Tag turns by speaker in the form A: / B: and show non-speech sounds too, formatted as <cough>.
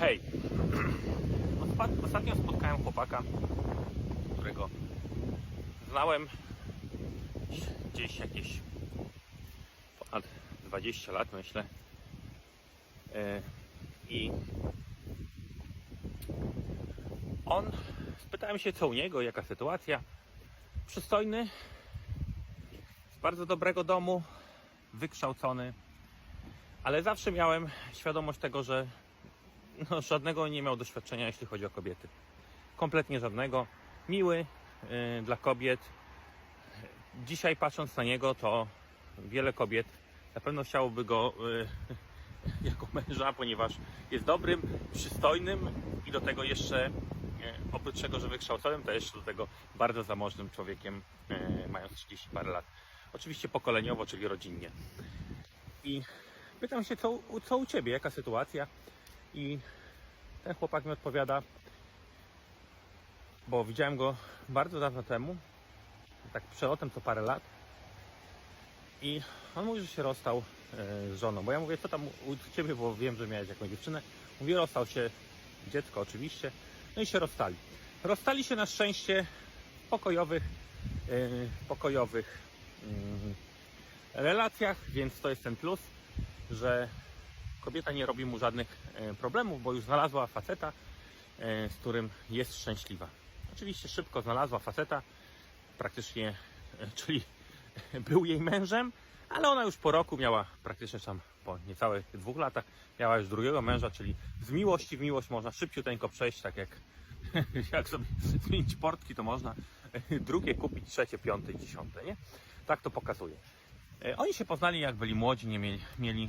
A: Hej! <clears throat> Ostatnio spotkałem chłopaka, którego znałem gdzieś jakieś ponad 20 lat, myślę. E, I on, spytałem się co u niego, jaka sytuacja. Przystojny, z bardzo dobrego domu, wykształcony, ale zawsze miałem świadomość tego, że no, żadnego nie miał doświadczenia, jeśli chodzi o kobiety. Kompletnie żadnego. Miły y, dla kobiet. Dzisiaj patrząc na niego, to wiele kobiet na pewno chciałoby go y, <laughs> jako męża, ponieważ jest dobrym, przystojnym i do tego jeszcze y, oprócz tego, że wykształconym, to jeszcze do tego bardzo zamożnym człowiekiem, y, mając 30 parę lat. Oczywiście pokoleniowo, czyli rodzinnie. I pytam się, co, co u Ciebie, jaka sytuacja? I ten chłopak mi odpowiada, bo widziałem go bardzo dawno temu, tak przelotem co parę lat. I on mówi, że się rozstał e, z żoną. Bo ja mówię, co tam u Ciebie, bo wiem, że miałeś jakąś dziewczynę. Mówi, rozstał się, dziecko oczywiście. No i się rozstali. Rozstali się na szczęście w pokojowych, e, pokojowych mm, relacjach, więc to jest ten plus, że kobieta nie robi mu żadnych e, problemów, bo już znalazła faceta, e, z którym jest szczęśliwa. Oczywiście szybko znalazła faceta, praktycznie, e, czyli <laughs> był jej mężem, ale ona już po roku miała, praktycznie tam po niecałych dwóch latach, miała już drugiego męża, czyli z miłości w miłość można szybciuteńko przejść, tak jak, <laughs> jak sobie zmienić portki, to można <laughs> drugie kupić, trzecie, piąte, dziesiąte, nie? Tak to pokazuje. Oni się poznali jak byli młodzi, nie mieli, mieli